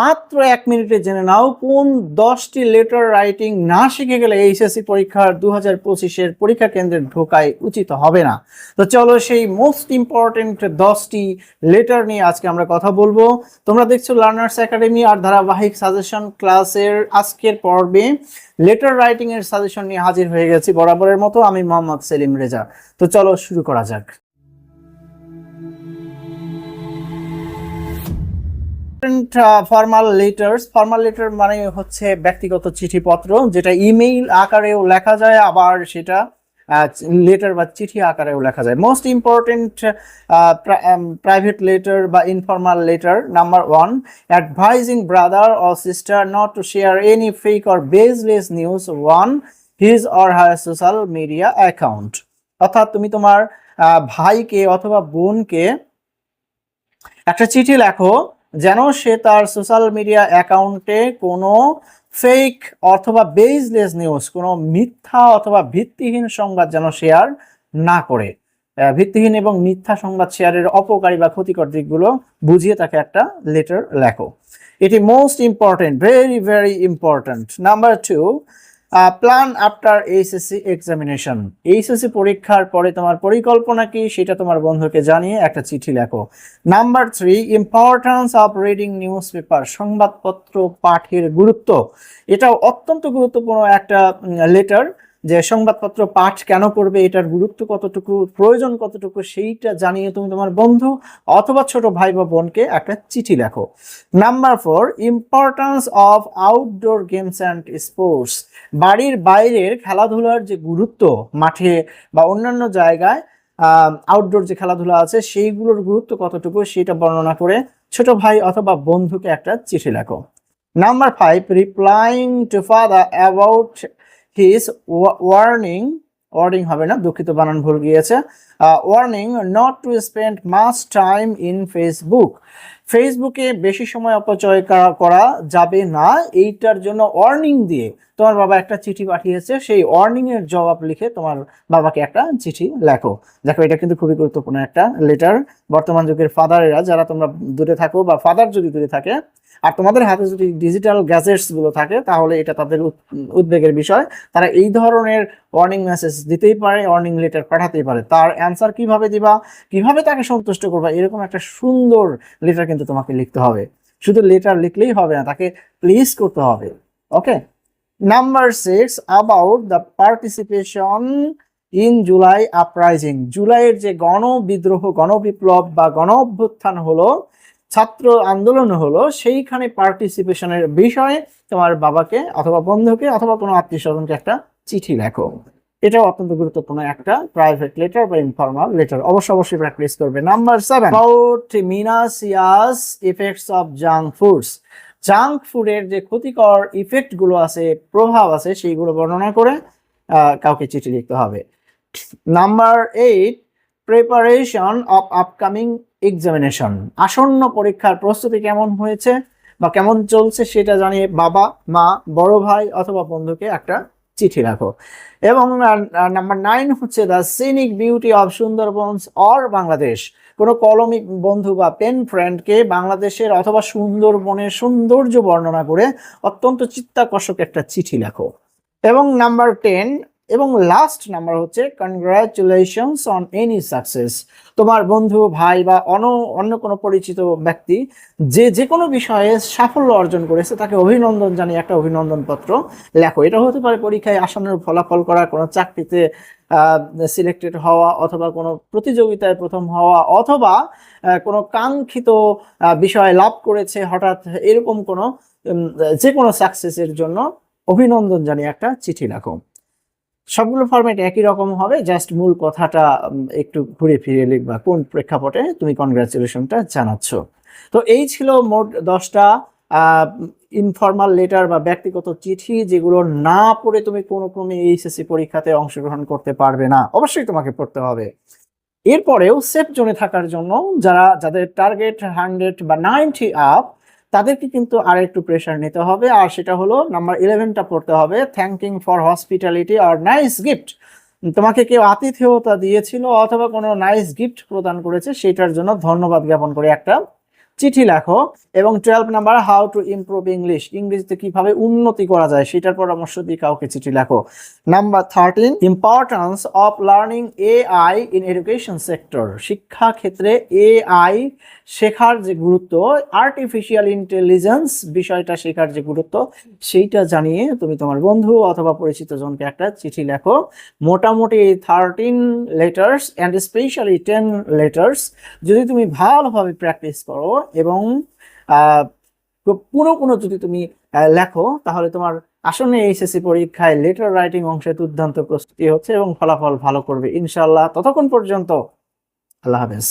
মাত্র এক মিনিটে জেনে নাও কোন দশটি লেটার রাইটিং না শিখে গেলে এইচএসসি পরীক্ষার দু হাজার পঁচিশের পরীক্ষা কেন্দ্রে ঢোকায় উচিত হবে না। তো চলো সেই মোস্ট ইম্পর্টেন্ট দশটি লেটার নিয়ে আজকে আমরা কথা বলব। তোমরা দেখছ লার্নার্স একাডেমি আর ধারাবাহিক সাজেশন ক্লাসের আজকের পর্বে লেটার রাইটিং এর সাজেশন নিয়ে হাজির হয়ে গেছি বরাবরের মতো। আমি মোহাম্মদ সেলিম রেজা। তো চলো শুরু করা যাক। ফর্মাল লেটার্স ফর্মাল লেটার মানে হচ্ছে ব্যক্তিগত চিঠিপত্র, যেটা ইমেইল আকারেও লেখা যায়, আবার সেটা লেটার বা চিঠি আকারেও লেখা যায়। মোস্ট ইম্পর্টেন্ট প্রাইভেট লেটার বা informal letter number one advising brother or sister not to share any fake or baseless news on his or her social media account অর্থাৎ তুমি তোমার ভাইকে অথবা বোনকে একটা চিঠি লেখো যেন সে তার সোশ্যাল মিডিয়া অ্যাকাউন্টে কোনো ফেক অথবা বেসলেস নিউজ কোনো মিথ্যা অথবা ভিত্তিহীন সংবাদ যেন শেয়ার না করে। ভিত্তিহীন এবং মিথ্যা সংবাদ শেয়ারের অপকারী বা ক্ষতিকর দিকগুলো বুঝিয়ে তাকে একটা লেটার লেখো। এটি most important very very important number two plan after HSC examination HSC পরীক্ষার পরে তোমার পরিকল্পনা কি? সেটা তোমার বন্ধুকে জানিয়ে একটা চিঠি লেখো। Number three importance of reading newspaper সংবাদপত্র পাঠের গুরুত্ব। এটাও অত্যন্ত গুরুত্বপূর্ণ একটা লেটার যে সংবাদপত্র পাঠ কেন করবে, এটার গুরুত্ব কতটুকু, প্রয়োজন কতটুকু, সেইটা জানিয়ে তুমি তোমার বন্ধু অথবা ছোট ভাই বা বোনকে একটা চিঠি লেখো। Number four importance of outdoor games and sports বাড়ির বাইরের খেলাধুলার যে গুরুত্ব মাঠে বা অন্যান্য জায়গায় আউটডোর যে খেলাধুলা আছে, সেইগুলোর গুরুত্ব কতটুকু, সেটা বর্ণনা করে ছোট ভাই অথবা বন্ধুকে একটা চিঠি লেখো। Number five replying to father about his warning warning হবে না দুঃখিত বানান ভুল গিয়েছে। Warning not to spend much time in Facebook ফেসবুকে বেশি সময় অপচয় করা- যাবে না। এইটার জন্য ওয়ার্নিং দিয়ে তোমার বাবা একটা চিঠি পাঠিয়েছে। সেই ওয়ার্নিং এর জবাব লিখে তোমার বাবাকে একটা চিঠি লেখো। দেখো, এটা কিন্তু খুবই গুরুত্বপূর্ণ একটা লেটার বর্তমান যুগের ফাদারেরা যারা তোমরা দূরে থাকো বা ফাদার যদি দূরে থাকে, আর তোমাদের হাতে যদি ডিজিটাল গ্যাজেটসগুলো থাকে, তাহলে এটা তাদের উদ- উদ্বেগের বিষয়। তারা এই ধরনের ওয়ার্নিং মেসেজ দিতেই পারে ওয়ার্নিং লেটার পাঠাতেই পারে। তার অ্যান্সার কীভাবে দিবা? কীভাবে তাকে সন্তুষ্ট করবা? এরকম একটা সুন্দর লেটার কিন্তু তোমাকে লিখতে হবে। শুধু লেটার লিখলেই হবে না, তাকে প্লিজ করতে হবে। Okay number six about the participation in July uprising জুলাইয়ের যে গণবিদ্রোহ, গণবিপ্লব বা গণ অভ্যুত্থান হলো, ছাত্র আন্দোলন হলো, সেইখানে পার্টিসিপেশনের বিষয়ে তোমার বাবাকে অথবা বন্ধুকে অথবা কোনো আত্মীয় স্বজনকে একটা চিঠি লেখো। এটাও অত্যন্ত গুরুত্বপূর্ণ। একটা প্রাইভেট লেটার বা ইনফর্মাল লেটার অবশ্যই অবশ্যই প্র্যাকটিস করবে। Number seven about minacious effects of junk foods junk ফুডের যে ক্ষতিকর ইফেক্টগুলো আছে, প্রভাব আছে, সেইগুলো বর্ণনা করে কাউকে চিঠি লিখতে হবে। Number eight preparation of upcoming examination আসন্ন পরীক্ষার প্রস্তুতি কেমন হয়েছে বা কেমন চলছে সেটা জানিয়ে বাবা, মা, বড় ভাই অথবা বন্ধুকে একটা চিঠি রাখো। এবং নাম্বার নাইন হচ্ছে the scenic beauty of Sundarban or Bangladesh কোনো কলমিক বন্ধু বা পেন ফ্রেন্ডকে বাংলাদেশের অথবা সুন্দরবনের সৌন্দর্য বর্ণনা করে অত্যন্ত চিত্তাকর্ষক একটা চিঠি লেখো। এবং নাম্বার টেন এবং লাস্ট নাম্বার হচ্ছে কনগ্রাচুলেশনস অন এনি সাকসেস তোমার বন্ধু, ভাই বা অন্য অন্য কোনো পরিচিত ব্যক্তি যে যে কোনো বিষয়ে সাফল্য অর্জন করেছে, তাকে অভিনন্দন জানিয়ে একটা অভিনন্দন পত্র লেখো। এটা হতে পারে পরীক্ষায় আসানোর ফলাফল করা, কোনো চাকরিতে সিলেক্টেড হওয়া অথবা কোনো প্রতিযোগিতায় প্রথম হওয়া অথবা কোনো কাঙ্ক্ষিত বিষয় লাভ করেছে হঠাৎ এরকম কোনো যে কোনো সাকসেসের জন্য অভিনন্দন জানিয়ে একটা চিঠি লেখো। সবগুলো ফরম্যাট একই রকম হবে জাস্ট মূল কথাটা একটু ঘুরে ফিরে লিখবা। কোন প্রেক্ষাপটে তুমি কনগ্রাচুলেশনটা জানাচ্ছ? তো এই ছিল মোট দশটা ইনফর্মাল লেটার বা ব্যক্তিগত চিঠি যেগুলো না পড়ে তুমি কোনো ক্রমে এইচএসসি পরীক্ষাতে অংশগ্রহণ করতে পারবে না। অবশ্যই তোমাকে পড়তে হবে। এরপরেও সেফ জোনে থাকার জন্য যারা, যাদের টার্গেট হান্ড্রেড বা নাইনটি আপ তাদেরকে কিন্তু আর একটু প্রেশার নিতে হবে। আর সেটা হলো নাম্বার ইলেভেনটা পড়তে হবে থ্যাংকিং ফর হসপিটালিটি আর নাইস গিফট তোমাকে কেউ আতিথেয়তা দিয়েছিল অথবা কোনো নাইস গিফট প্রদান করেছে সেটার জন্য ধন্যবাদ জ্ঞাপন করে একটা চিঠি লেখো এবং twelve number how to improve English ইংরেজিতে কীভাবে উন্নতি করা যায় সেটার পরামর্শ দিয়ে কাউকে চিঠি লেখো। Number thirteen importance of learning AI in education sector শিক্ষা ক্ষেত্রে এআই শেখার যে গুরুত্ব আর্টিফিশিয়াল ইন্টেলিজেন্স বিষয়টা শেখার যে গুরুত্ব, সেইটা জানিয়ে তুমি তোমার বন্ধু অথবা পরিচিত জনকে একটা চিঠি লেখো। মোটামুটি thirteen letters and specially ten letters যদি তুমি ভালোভাবে প্র্যাকটিস করো এবং পুরো কোনো যদি তুমি লেখো, তাহলে তোমার আসন্ন এইচএসসি পরীক্ষায় লেটার রাইটিং অংশে দুর্দান্ত প্রস্তুতি হচ্ছে এবং ফলাফল ভালো করবে। ইনশাল্লাহ ততক্ষণ পর্যন্ত, আল্লাহ হাফেজ।